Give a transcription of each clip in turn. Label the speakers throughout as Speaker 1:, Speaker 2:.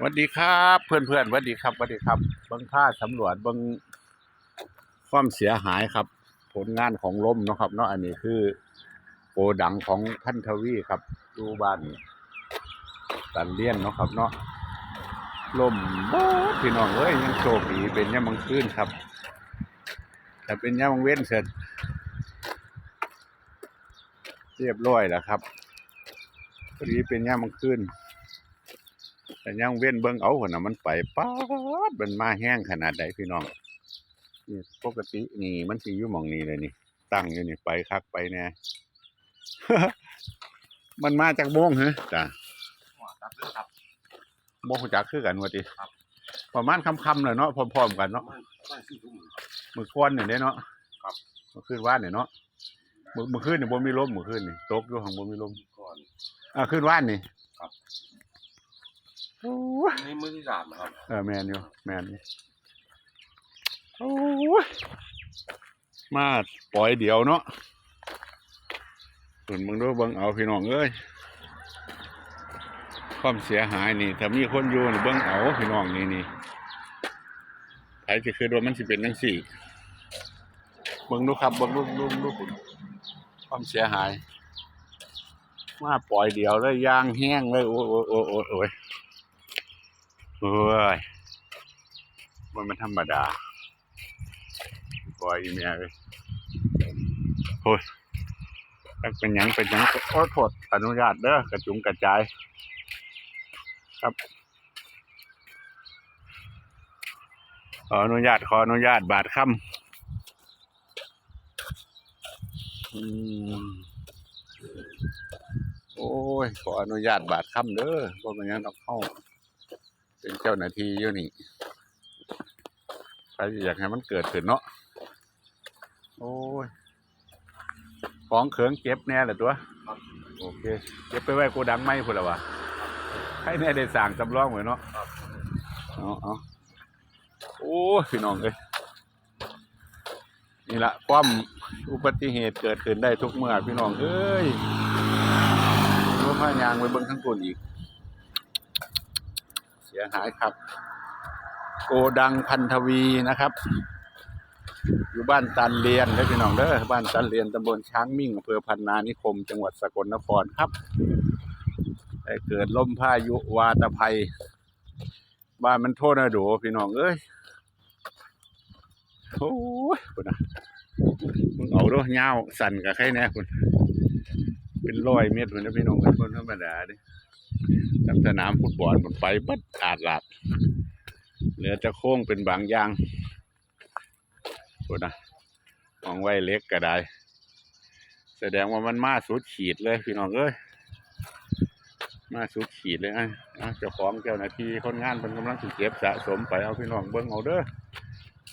Speaker 1: สวัสดีครับ เพื่อนเพื่อนๆสวัสดีครับสวัสดีครับบิ้งค่าสำรวจบิ้งความเสียหายครับ ผลงานของลมนะครับเนาะอันนี้คือโกดังของพันธวีครับดูบ้านตันเลี่ยนเนาะครับเนาะลมโอ้พี่น้องเอ้ยยังโชคดีเป็นย่ามังคืนครับ แต่เป็นย่ามังเว้นเสร็จ เรียบร้อยแล้วครับพอดีเป็นย่ามังคืน แต่ยังเว้นเบิ่งเอาหั่นน่ะมันไปป๊าดมันมาแห้งขนาดใดพี่น้องนี่ปกตินี่มันสิอยู่หม่องนี้เลยนี่ ตั้งอยู่นี่ไปคักไปแน่มันมาจากโมงเหรอจ้ะ
Speaker 2: ครับเรื่องครับ
Speaker 1: บ่ฮู้จักคือกันว่าติ
Speaker 2: ครับ
Speaker 1: ประมาณค่ำๆเลยเนาะพร้อมๆกันเนาะ
Speaker 2: มันมันสี่ทุ่มครับ
Speaker 1: มื้อก่อนนี่เด้เนาะ
Speaker 2: ครับ
Speaker 1: เมื่อคืนวานนี่เนาะมื้อมื้อคืนนี่บ่มีลมมื้อคืนนี่ตกอยู่ข้างบ่มีลม
Speaker 2: ก่อน
Speaker 1: อ่าคืนวานนี่
Speaker 2: ครับ
Speaker 1: โอ้ย
Speaker 2: นี่มื้อที่สามนะครับ
Speaker 1: เออแมนอยู่แมนอยู่โอ้ยมาปล่อยเดียวเนาะส่วนมึงดูเบิ่งเอาพี่น้องเอ้ยความเสียหายนี่ถ้ามีคนอยู่นี่เบิ่งเอาพี่น้องนี่นี่ใครจะคือว่ามันสิเป็นจังซี่เบิ่งดูครับเบิ่งดูดูดูคุณความเสียหาย มาปล่อยเดียวเลยยางแห้งเลยโอ้ยโอ้ยโอ้ยโอ้ยโอ้ย เฮ้ยมันมันธรรมดาปล่อยเมียเลยโอ้ยตักเป็นยังเป็นยังโอ้โทษอนุญาตเด้อกระจุงกระจาย ครับขออนุญาตขออนุญาตบาทคำอืมโอ้ย ขออนุญาตบาทคำเด้อเพราะมันยังต้องเข้า เป็นเจ้าหน้าที่อยู่นี่ใครอยากให้มันเกิดขึ้นเนาะโอ้ยของเขิงเก็บแน่แหละตัวโอเคเก็บไปไว้โกดังไม่พุ่นละวะให้แน่ได้สั่งจำลองเหมือนเนาะเอาเอาโอ้พี่น้องเอ้ยนี่ละความอุบัติเหตุเกิดขึ้นได้ทุกเมื่อพี่น้องเอ้ยรถพายางไปเบิ่งทั้งคนอีก สียหายครับ โกดังพันธวีนะครับ อยู่บ้านตันเรียนเด้อพี่น้องเด้อบ้านตันเรียนตำบลช้างมิ่งอำเภอพันนานิคม จังหวัดสกลนครครับได้เกิดลมพายุวาตภัย บ้านมันโทษนะโดพี่น้องเอ้ยโอ้ยคุณนะมึงเอาด้วยเงาสั่นกับใครแน่คุณเป็นร้อยเมตรคุณนะพี่น้องเป็นคนธรรมดาเดิ กับสนามฟุตบอลมันไปบัดอาดหลัดเหลือจะโค้งเป็นบางอย่างพูนะมองไว้เล็กก็ได้ แสดงว่ามันมาสุดขีดเลยพี่น้องเอ้ยมาสุดขีดเลยอะอะเจ้าของเจ้าหน้าที่คนงานเป็นกำลังสิเก็บสะสมไปเอาพี่น้องเบิ้งเอาเด้อ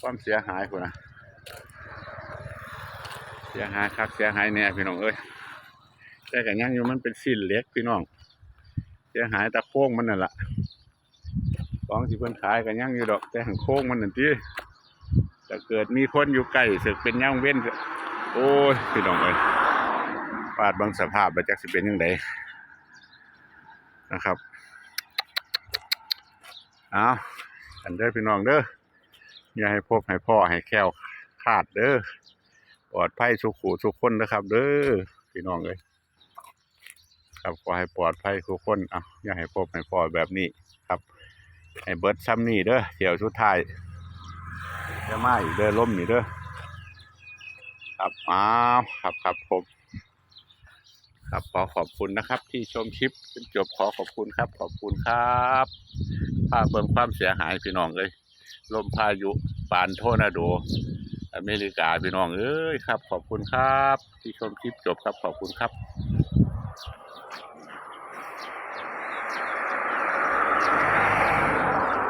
Speaker 1: ความเสียหายพูดนะเสียหายคักเสียหายแน่พี่น้องเอ้ยแต่กันยังอยู่มันเป็นสิ้นเล็กพี่น้อง สียหายตะโค้งมันนั่นแหละของที่เพิ่นขายกันยั่งอยู่ดอก แต่หังโค้งมันนั่นที่ถ้าเกิดมีคนอยู่ใกล้สึกเป็นย่างเว้น โอ้ยพี่น้องเอ้ยปาดบางสภาพแล้วจักสิเป็นยังไงนะครับเอาอันเด้อพี่น้องเด้ออย่าให้พบให้พ่อให้แค้วคาดเด้อปลอดภัยสุขูสุขคนนะครับ เด้อพี่น้องเอ้ย ครับขอให้ปลอดภัยทุกคนอะอย่าให้พบให้ปลอแบบนี้ครับ ให้เบิร์ดซ้ำนี่เด้อเดี๋ยวสุดท้ายจะมาอีกเด้อล้มนี่เด้อครับอ้าวครับครับผมครับขอขอบคุณนะครับ ที่ชมคลิปจนจบขอขอบคุณครับ ขอบคุณครับภาพเบิ่งความเสียหายพี่น้องเลยลมพายุปานโทนาโด อเมริกาพี่น้องเอ้ยครับ ขอบคุณครับ ที่ชมคลิปจบครับขอบคุณครับ